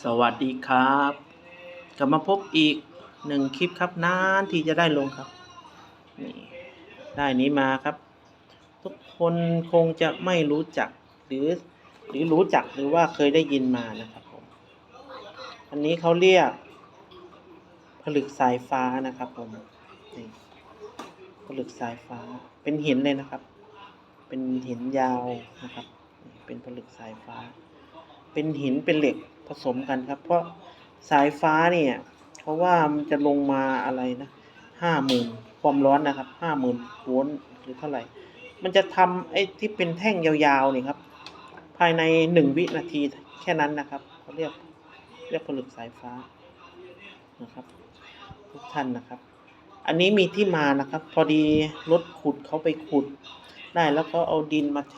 สวัสดีครับกลับมาพบอีกหนึ่งคลิปครับนานที่จะได้ลงครับนี่ได้นี้มาครับ ทุกคนคงจะไม่รู้จักหรือ หรือรู้จักหรือว่าเคยได้ยินมานะครับผมอันนี้เขาเรียก ผลึกสายฟ้านะครับผมนี่ผลึกสายฟ้าเป็นหินเลยนะครับ เป็นหินยาวนะครับ เป็นผลึกสายฟ้า เป็นหินเป็นเหล็ก ผสมกันครับ เพราะสายฟ้าเนี่ยเพราะว่ามันจะลงมาอะไรนะห้าหมื่นความร้อนนะครับห้าหมื่นโวลต์หรือเท่าไหร่ มันจะทำไอ้ที่เป็นแท่งยาวๆนี่ครับ ภายในหนึ่งวินาทีแค่นั้นนะครับเขาเรียกเรียกผลึกสายฟ้านะครับ ทุกท่านนะครับ อันนี้มีที่มานะครับ พอดีรถขุดเขาไปขุด ได้แล้วก็เอาดินมาเท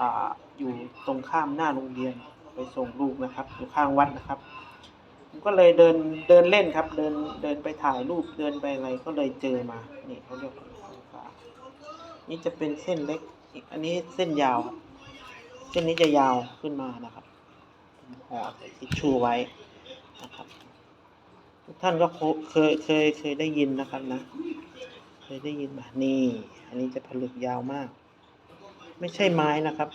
ออยู่ตรงข้ามหน้าโรงเรียน ไปส่งลูกนะครับ อยู่ข้างวัดนะครับผมก็เลยเดินเดินเล่นครับ เดินเดินไปถ่ายรูปเดินไปอะไรก็เลยเจอมานี่เขาเรียกว่าไฟฟ้านี่จะเป็นเส้นเล็ก อันนี้เส้นยาว เส้นนี้จะยาวขึ้นมานะครับผมห่อใส่ทิชชู่ไว้นะครับทุกท่านก็เคเคยเคยเคยได้ยินนะครับนะ เคยได้ยินมานี่ อันนี้จะผลึกยาวมาก ไม่ใช่ไม้นะครับ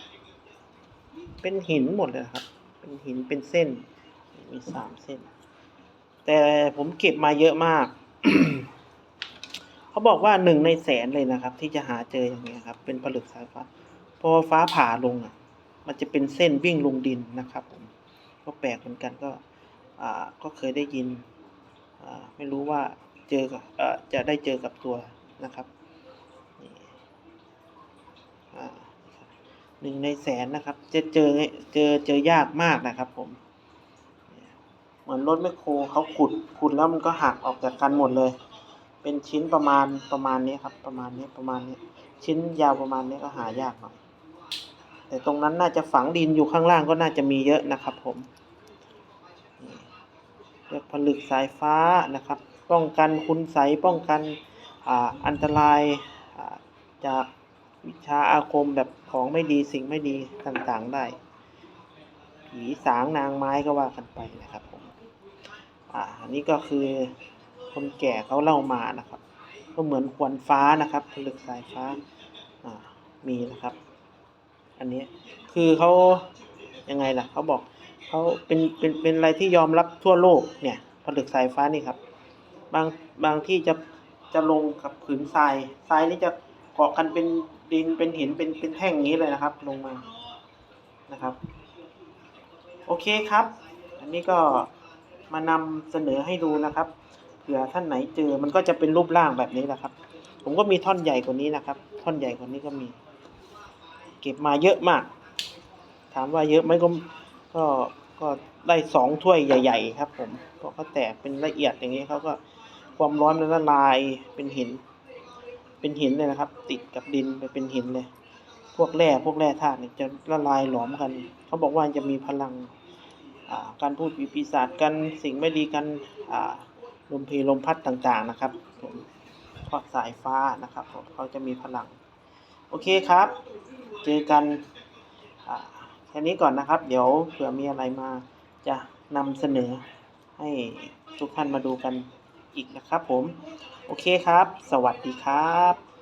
เป็นหินหมดเลยครับ เป็นหินเป็นเส้น มีสามเส้น แต่ผมเก็บมาเยอะมาก เขาบอกว่าหนึ่งในแสนเลยนะครับ ที่จะหาเจออย่างเงี้ยครับ เป็นผลึกสายฟ้า พอฟ้าผ่าลงอะ มันจะเป็นเส้นวิ่งลงดินนะครับผมก็แปลกเหมือนกันก็ อ่า ก็เคยได้ยิน อ่า ไม่รู้ว่าเจอกับเอ่อจะได้เจอกับตัวนะครับนี่อ่า หนึ่งในแสนนะครับ จะเจอเจอเจอยากมากนะครับผม เหมือนรถแมคโครเขาขุดขุดแล้วมันก็หักออกจากกันหมดเลย เป็นชิ้นประมาณประมาณนี้ครับ ประมาณนี้ประมาณนี้ ชิ้นยาวประมาณนี้ก็หายากหน่อยแต่ตรงนั้นน่าจะฝังดินอยู่ข้างล่างก็น่าจะมีเยอะนะครับผมเรียกผลึกสายฟ้านะครับ ป้องกันคุณใสป้องกันออันตรายจาก วิชาอาคมแบบของไม่ดีสิ่งไม่ดีต่างๆได้ ผีสางนางไม้ก็ว่ากันไปนะครับผมอ่าอันนี้ก็คือคนแก่เขาเล่ามานะครับ ก็เหมือนควันฟ้านะครับผลึกสายฟ้าอ่ามีนะครับ อันนี้คือเขายังไงล่ะเขาบอกเขาเป็นเป็นเป็นอะไรที่ยอมรับทั่วโลกเนี่ยผลึกสายฟ้านี่ครับ บางบางที่จะจะลงกับผืนทรายทรายนี่จะเกาะกันเป็นดินเป็นหินเป็นเป็นแท่งอย่างนี้เลยนะครับ ลงมานะครับ โอเคครับ อันนี้ก็มานำเสนอให้ดูนะครับเผื่อท่านไหนเจอมันก็จะเป็นรูปร่างแบบนี้แหละครับ ผมก็มีท่อนใหญ่กว่านี้นะครับ ท่อนใหญ่กว่านี้ก็มี เก็บมาเยอะมาก ถามว่าเยอะไหมก็ก็ก็ได้สองถ้วยใหญ่ ๆ ครับ ผมเพราะเขาแตกเป็นละเอียดอย่างนี้เขาก็ความร้อนมันละลายเป็นหิน เป็นหินเลยนะครับ ติดกับดินไปเป็นหินเลย พวกแร่พวกแร่ธาตุเนี่ยจะละลายหลอมกัน เขาบอกว่าจะมีพลังการพูดผีปีศาจกันสิ่งไม่ดีกันลมเพลลมพัดต่างๆนะครับผมเพราะสายฟ้านะครับผมเขาจะมีพลัง โอเคครับ เจอกันแค่นี้ก่อนนะครับ เดี๋ยวเผื่อมีอะไรมาจะนำเสนอให้ทุกท่านมาดูกันอีกนะครับผม โอเคครับ สวัสดีครับ